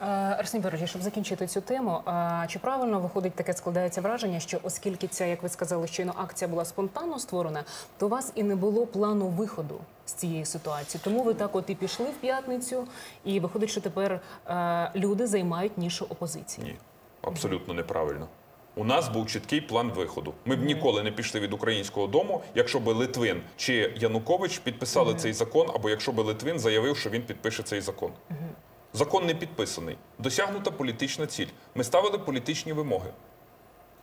Е, Арсеній Борисович, щоб закінчити цю тему, е, чи правильно виходить таке складається враження, що оскільки ця, як ви сказали, щойно акція була спонтанно створена, то у вас і не було плану виходу з цієї ситуації. Тому ви так от і пішли в п'ятницю, і виходить, що тепер е, люди займають нішу опозиції. Ні, абсолютно неправильно. У нас був чіткий план виходу. Ми б ніколи не пішли від українського дому, якщо би Литвин чи Янукович підписали цей закон, або якщо би Литвин заявив, що він підпише цей закон. Закон не підписаний. Досягнута політична ціль. Ми ставили політичні вимоги.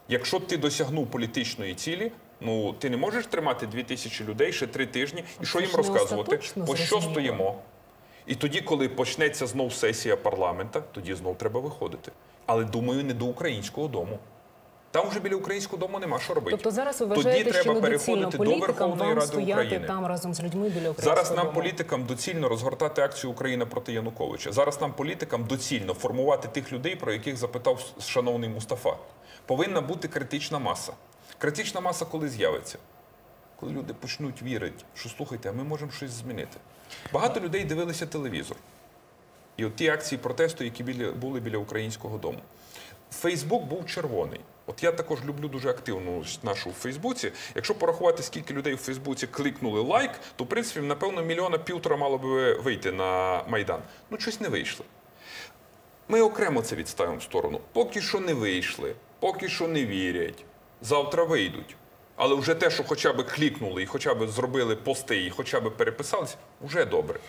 Якщо ти досягнув політичної цілі, ну ти не можеш тримати дві тисячі людей ще три тижні, і що їм розказувати? По що стоїмо? І тоді, коли почнеться знов сесія парламента, тоді знов треба виходити. Але думаю, не до українського дому. Там вже біля українського дому нема що робити. Тобто зараз ви Тоді вважаєте, що треба недоцільно переходити до Верховної Ради України. там разом з людьми біля українського Зараз нам дому? політикам доцільно розгортати акцію Україна проти Януковича. Зараз нам політикам доцільно формувати тих людей, про яких запитав шановний Мустафа. Повинна бути критична маса. Критична маса коли з'явиться? Коли люди почнуть вірити, що слухайте, а ми можемо щось змінити. Багато людей дивилися телевізор. І от ті акції протесту, які біля, були біля українського дому. Фейсбук був червоний. От я також люблю дуже активну нашу в Фейсбуці. Якщо порахувати, скільки людей в Фейсбуці кликнули лайк, то в принципі, напевно, мільйона півтора мало би вийти на Майдан. Ну, щось не вийшло. Ми окремо це відставимо в сторону. Поки що не вийшли, поки що не вірять. Завтра вийдуть. Але вже те, що хоча б клікнули і хоча б зробили пости, і хоча б переписалися, вже добре.